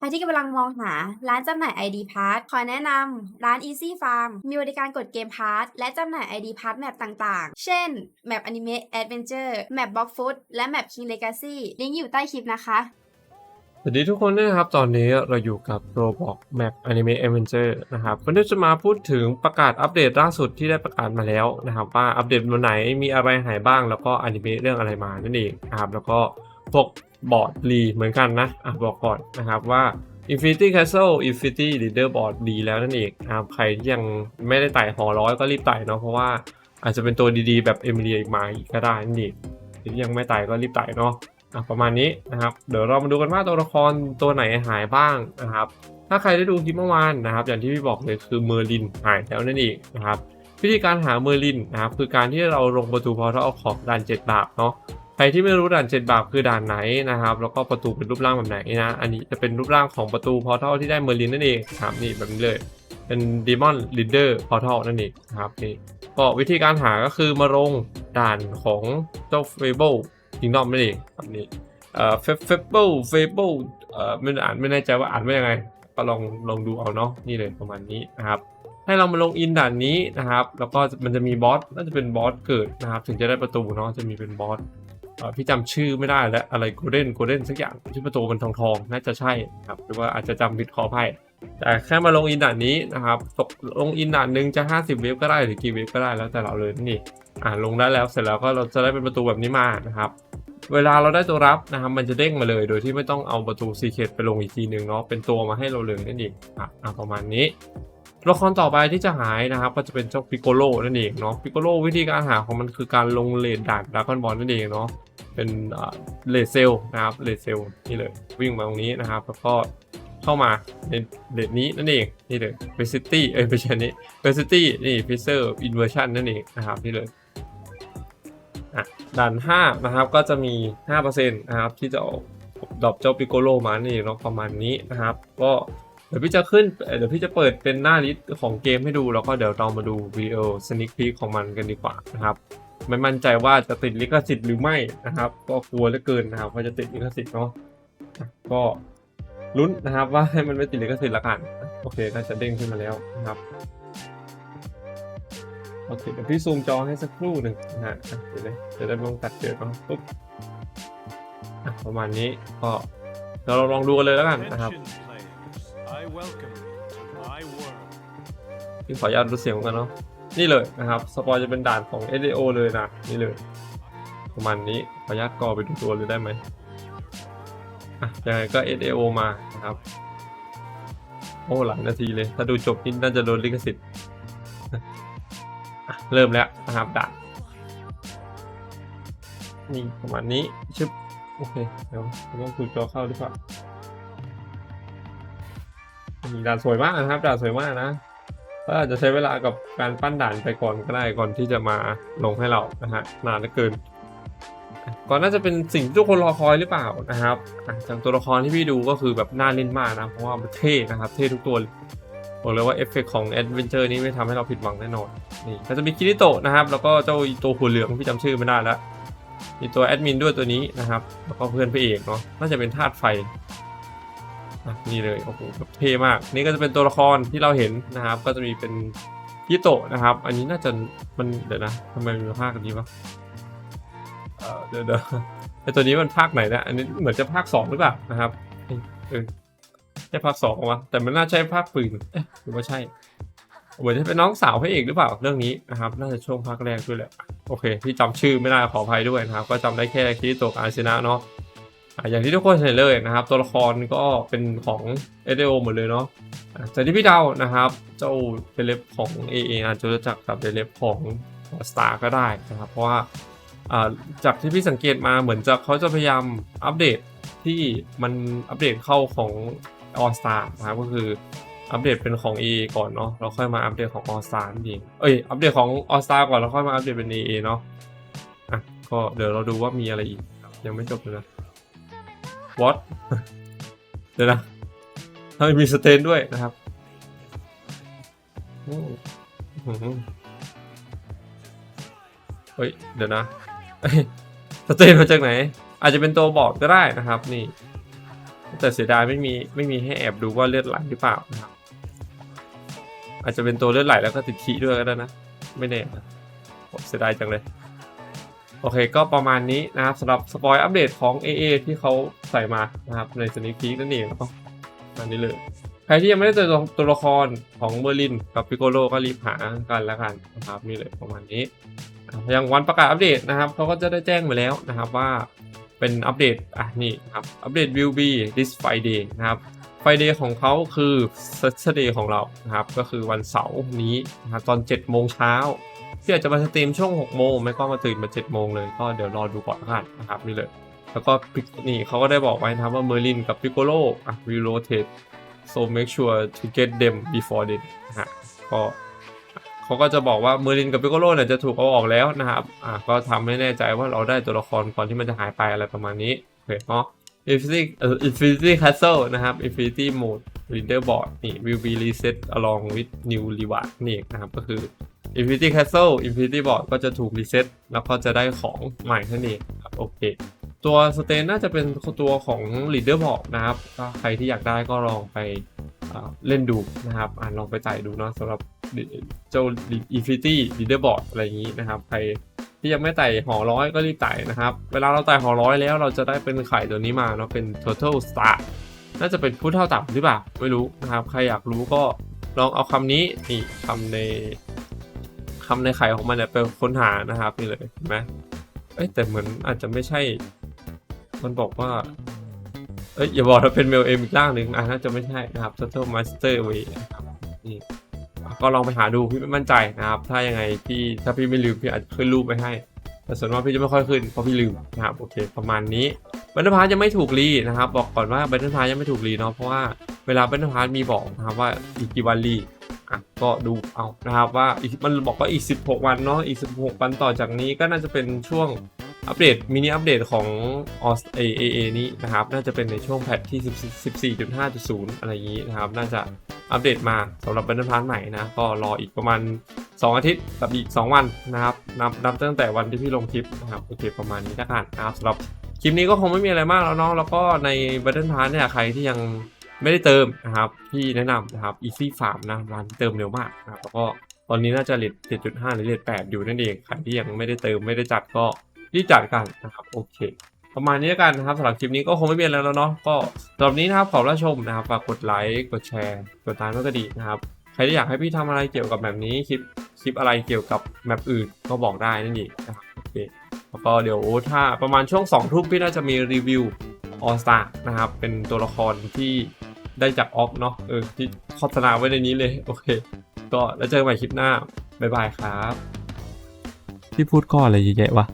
ใครที่กำลังมองหาร้านจำหน่าย ID Pass ขอแนะนำร้าน Easy Farm มีบริการกดเกม Pass และจำหน่าย ID Pass แมปต่างๆ เช่น แมป Anime Adventure แมป Block Food และแมป King Legacy ลิงก์อยู่ใต้คลิปนะคะ สวัสดีทุกคนนะครับ ตอนนี้เราอยู่กับ Roblox Map Anime Adventure นะครับวันนี้จะมาพูดถึงประกาศอัปเดตล่าสุดที่ได้ประกาศมาแล้วนะครับ ว่าอัปเดตวันไหนมีอะไรหายบ้างแล้วก็อนิเมะเรื่องอะไรมานั่นเองนะครับแล้วก็พวก บอร์ดรีเหมือนกันนะอะบอกก่อนนะครับว่า Infinity Castle Infinity Leaderboard ดีแล้วนั่นเองนะครับใครที่ยังไม่ได้ไต่หอร้อยก็รีบไต่เนาะเพราะว่าอาจจะเป็นตัวดีๆ แบบเอมิเลียมาอีกก็ได้นั่นเองที่ยังไม่ไต่ก็รีบไต่เนาะอะประมาณนี้นะครับ เดี๋ยวเรามาดูกันว่าตัวละครตัวไหนหายบ้างนะครับ ถ้าใครได้ดูคลิปเมื่อวานนะครับ อย่างที่พี่บอกเลยคือเมอร์ลินหายแล้วนั่นเองนะครับวิธีการหาเมอร์ลินนะครับคือการที่เราลงประตูพอร์ทัลของด่านเจ็ดบาปเนาะ ใครที่ไม่รู้ด่านเจ็ดบาปคือด่านไหนนะครับ แล้วก็ประตูเป็นรูปร่างแบบไหนนะ อันนี้จะเป็นรูปร่างของประตูพอร์ทัลที่ได้เมอร์ลินนั่นเองครับนี่แบบนี้เลย เป็นดีมอนลิเดอร์พอร์ทัลนั่นเองนะครับนี่ก็วิธีการหาก็คือมาลงด่านของเจ้าเฟเบิลคิงดอมนั่นเองแบบนี้เอ่อเฟเบิลเฟเบิลเอ่อไม่อ่านไม่แน่ใจว่าอ่านว่ายังไงก็ลองลองดูเอาเนาะนี่เลยประมาณนี้นะครับให้เรามาลงอินด่านนี้นะครับ แล้วก็มันจะมีบอสน่าจะเป็นบอสเกิดนะครับ ถึงจะได้ประตูเนาะจะมีเป็นบอส พี่จำชื่อไม่ได้แล้วอะไรโกลเด้นโกลเด้นสักอย่างที่ประตูมันทองทองๆน่าจะใช่ครับหรือว่าอาจจะจำผิดขออภัยแต่แค่มาลงอินด่านนี้นะครับตกลงอินด่านหนึ่งจะ 50 เวฟก็ได้หรือกี่เวฟก็ได้แล้วแต่เราเลยนี่อ่าลงได้แล้วเสร็จแล้วก็เราจะได้เป็นประตูแบบนี้มานะครับเวลาเราได้ตัวรับนะครับมันจะเด้งมาเลยโดยที่ไม่ต้องเอาประตูซีเคตไปลงอีกทีหนึ่งเนาะเป็นตัวมาให้เราเลยนั่นเองอะอะประมาณนี้ตัวละครต่อไปที่จะหายนะครับ ก็จะเป็นเจ้าปิโกโลนั่นเองเนาะปิโกโลวิธีการหาของมันคือการลงเลดด่านดราก้อนบอลนั่นเองเนาะ เป็นเลเซลนะครับเลเซลนี่เลยวิ่งมาตรงนี้นะครับ แล้วก็เข้ามาในเลดนี้นั่นเองนี่เลยเ e ซิตี้เอ้ยไม่ใช่นี้เ e ซิตี้นี่ฟิเซอร์อินเวอร์ชันนั่นเองนะครับนี่เลยอะด่าน5นะครับก็จะมี 5%นะครับที่จะออกดรอปเจ้าปิโกโลมานี่เนาะประมาณนี้นะครับ ก็เดี๋ยวพี่จะขึ้นเอ่อเดี๋ยวพี่จะเปิดเป็นหน้าลิสต์ของเกมให้ดู แล้วก็เดี๋ยวเรามาดูวิดีโอสนิคพีของมันกันดีกว่านะครับ ไม่มั่นใจว่าจะติดลิขสิทธิ์หรือไม่นะครับ ก็กลัวเหลือเกินนะครับว่าจะติดลิขสิทธิ์เนาะอะก็ลุ้นนะครับว่าให้มันไม่ติดลิขสิทธิ์ละกันโอเคน่าจะเด้งขึ้นมาแล้วนะครับโอเคเดี๋ยวพี่ซูมจอให้สักครู่หนึ่งนะฮะอะเดี๋ยวเลยจะได้ไม่ต้องตัดเกิดเนาะปุ๊บอะประมาณนี้ก็เดี๋ยวเราลองดูกันเลยแล้วกันนะครับ Attention players, I welcome you to my world. พี่ขออนุญาตลดเสียงกันเนาะ นี่เลยนะครับสปอยจะเป็นด่านของ SAO เลยนะ นี่เลย ประมาณนี้ขออนุญาตกอไปดูตัวเลยได้ไหมอะยังไงก็ SAO มานะครับ โอ้หลายนาทีเลย ถ้าดูจบนี่น่าจะโดนลิขสิทธิ์เริ่มแล้วนะครับด่านนี่ประมาณนี้ชึบโอเคเดี๋ยวผมต้องคุยจอเข้าหรือเปล่าด่านสวยมากนะครับด่านสวยมากนะ ก็อาจจะใช้เวลากับการปั้นด่านไปก่อนก็ได้ก่อนที่จะมาลงให้เรานะฮะนานเหลือเกินก่อนน่าจะเป็นสิ่งที่ทุกคนรอคอยหรือเปล่านะครับจากตัวละครที่พี่ดูก็คือแบบน่าเล่นมากนะ เพราะว่ามันเท่นะครับ เท่ทุกตัวบอกเลยว่าเอฟเฟกของแอดเวนเจอร์นี้ไม่ทำให้เราผิดหวังแน่นอน นี่ก็จะมีคิริโตะนะครับ แล้วก็เจ้าตัวหัวเหลืองพี่จำชื่อไม่ได้แล้วมีตัวแอดมินด้วยตัวนี้นะครับ แล้วก็เพื่อนพระเอกเนาะ น่าจะเป็นธาตุไฟ อะนี่เลยโอ้โหเท่มาก นี่ก็จะเป็นตัวละครที่เราเห็นนะครับ ก็จะมีเป็นคิริโตะนะครับ อันนี้น่าจะมันเดี๋ยวนะทำไมมีภาคกันนี้วะเออเดี๋ยวเดี๋ยวไอตัวนี้มันภาคไหนนะอันนี้เหมือนจะภาคสองหรือเปล่านะครับเออใช่ภาคสองวะแต่มันน่าใช่ภาคปืนเอ๊ะหรือว่าใช่เหมือนจะเป็นน้องสาวพระเอกหรือเปล่าเรื่องนี้นะครับ น่าจะช่วงภาคแรกด้วยแหละโอเคที่จำชื่อไม่ได้ขออภัยด้วยนะครับ ก็จำได้แค่คิริโตะอาเซนะเนาะ อย่างที่ทุกคนเห็นเลยนะครับ ตัวละครก็เป็นของเอเดโอหมดเลยเนาะอะจากที่พี่เดานะครับ เจ้าเดเลฟของ AA อาจจะรู้จักกับเดเลฟของสตาร์ก็ได้นะครับ เพราะว่าจากที่พี่สังเกตมาเหมือนจะเขาจะพยายามอัปเดตที่มันอัปเดตเข้าของ All Star นะครับก็คืออัปเดตเป็นของ EA ก่อนเนาะแล้วค่อยมาอัปเดตของ All Star นั่นเองเอ้ยอัปเดตของ All Star ก่อนแล้วค่อยมาอัปเดตเป็น EA เนาะอะก็เดี๋ยวเราดูว่ามีอะไรอีก ยังไม่จบเลยนะ What เดี๋ยวนะทำไมมีสเตนด้วยนะครับเฮ้ย เดี๋ยวนะสเตนมาจากไหน อาจจะเป็นตัวบอร์ดก็ได้นะครับนี่ แต่เสียดายไม่มีไม่มีให้แอบดูว่าเลือดไหลหรือเปล่านะครับ อาจจะเป็นตัวเลือดไหลแล้วก็ติดขีด้วยก็ได้นะ ไม่แน่นะเสียดายจังเลย โอเคก็ประมาณนี้นะครับสำหรับสปอยอัปเดตของ AA ที่เขาใส่มานะครับในสนิพีกนั่นเองก็อันนี้เลย ใครที่ยังไม่ได้เจอตัวตัวละครของเบอร์ลินกับพิโกโลก็รีบหากันแล้วกันนะครับนี่เลยประมาณนี้อย่างวันประกาศอัปเดตนะครับเขาก็จะได้แจ้งมาแล้วนะครับว่าเป็นอัปเดตอะนี่ครับอัปเดต will be this Friday นะครับไฟเดย์ของเขาคือ Saturday ของเรานะครับก็คือวันเสาร์นี้นะครับตอน7โมงเช้า ที่อาจจะมาสตรีมช่วง6โมงไม่ก็มาตื่นมา7โมงเลยก็เดี๋ยวรอดูก่อนละกันนะครับนี่เลยแล้วก็นี่เขาก็ได้บอกไว้นะครับว่าเมอร์ลินกับพิโกโลอะ will rotate so make sure to get them before then นะฮะก็เขาก็จะบอกว่าเมอร์ลินกับพิโกโลเนี่ยจะถูกเอาออกแล้วนะครับอะก็ทำให้แน่ใจว่าเราได้ตัวละครก่อนที่มันจะหายไปอะไรประมาณนี้โอเคเนาะ Infinity เอ่อ Infinity Castle นะครับ Infinity Mode Leaderboard นี่ will be reset along with new reward นี่นะครับก็คือ Infinity Castle Infinity Board ก็จะถูกรีเซ็ตแล้วก็จะได้ของใหม่นั่นเองครับโอเค ตัวสเตนน่าจะเป็นตัวของ Leader Board นะครับก็ใครที่อยากได้ก็ลองไปเล่นดูนะครับอ่าลองไปจ่ายดูเนาะสำหรับเจ้า Infinity Leader Board อะไรอย่างนี้นะครับ ใครที่ยังไม่ไต่หอร้อยก็รีบไต่นะครับ เวลาเราไต่หอร้อยแล้วเราจะได้เป็นไข่ตัวนี้มาเนาะเป็น Total Star น่าจะเป็นผู้เท่าต่ำหรือเปล่า ไม่รู้นะครับ ใครอยากรู้ก็ลองเอาคำนี้นี่คำใน คำในไข่ของมันเนี่ยไปค้นหานะครับนี่เลยเห็นไหมเอ้ยแต่เหมือนอาจจะไม่ใช่ มันบอกว่า เอ้ยอย่าบอกว่าเป็นเมลเอ็มอีกร่างหนึ่งอะน่าจะไม่ใช่นะครับ Total Master Way นะครับนี่ก็ลองไปหาดูพี่ไม่มั่นใจนะครับ ถ้ายังไงพี่ถ้าพี่ไม่ลืมพี่อาจจะขึ้นรูปไว้ให้ แต่ส่วนมากพี่จะไม่ค่อยขึ้นเพราะพี่ลืมนะครับโอเค ประมาณนี้บัตเตอร์พาร์ยังไม่ถูกรีนะครับ บอกก่อนว่าบัตเตอร์พายังไม่ถูกรีเนาะเพราะว่าเวลาบัตเตอร์พาร์มีบอกนะครับว่าอีกกี่วันรี ก็ดูเอานะครับว่ามันบอกว่าอีก 16 วันเนาะอีก 16 วันต่อจากนี้ก็น่าจะเป็นช่วงอัปเดตมินิอัปเดตของออสเอเอเอนี้นะครับ น่าจะเป็นในช่วงแพทที่ 14.5.0 อะไรอย่างนี้นะครับ น่าจะอัปเดตมาสำหรับบันทึกพาร์ทใหม่นะ ก็รออีกประมาณ 2 อาทิตย์กับอีก 2 วันนะครับ นับนับตั้งแต่วันที่พี่ลงคลิปนะครับ โอเคประมาณนี้ล้วกันนะครับสำหรับคลิปนี้ก็คงไม่มีอะไรมากแล้วเนาะแล้วก็ในบันทึกพาร์ทเนี่ยใครที่ยัง ไม่ได้เติมนะครับพี่แนะนำนะครับ Easy Farm นะร้านเติมเร็วมากนะครับแล้วก็ตอนนี้น่าจะเลท7.5หรือเลท8อยู่นั่นเองใครที่ยังไม่ได้เติมไม่ได้จัดก็รีบจัดกันนะครับโอเค ประมาณนี้กันนะครับสำหรับคลิปนี้ก็คงไม่มีอะไรแล้วเนาะก็สำหรับนี้นะครับขอบรับชมนะครับฝากกดไลค์กดแชร์กดติดตามก็ดีนะครับใครที่อยากให้พี่ทำอะไรเกี่ยวกับแบบนี้คลิปคลิปอะไรเกี่ยวกับแมปอื่นก็บอกได้นั่นเองนะครับโอเคแล้วก็เดี๋ยวถ้าประมาณช่วง2ทุ่มพี่น่าจะมีรีวิวออสตานะครับเป็นตัวละครที่ ได้จากออฟเนาะเออที่โฆษณาไว้ในนี้เลยโอเค ก็แล้วเจอกันใหม่คลิปหน้า บ๊ายบายครับ พี่พูดก็อะไรเยอะแยะวะ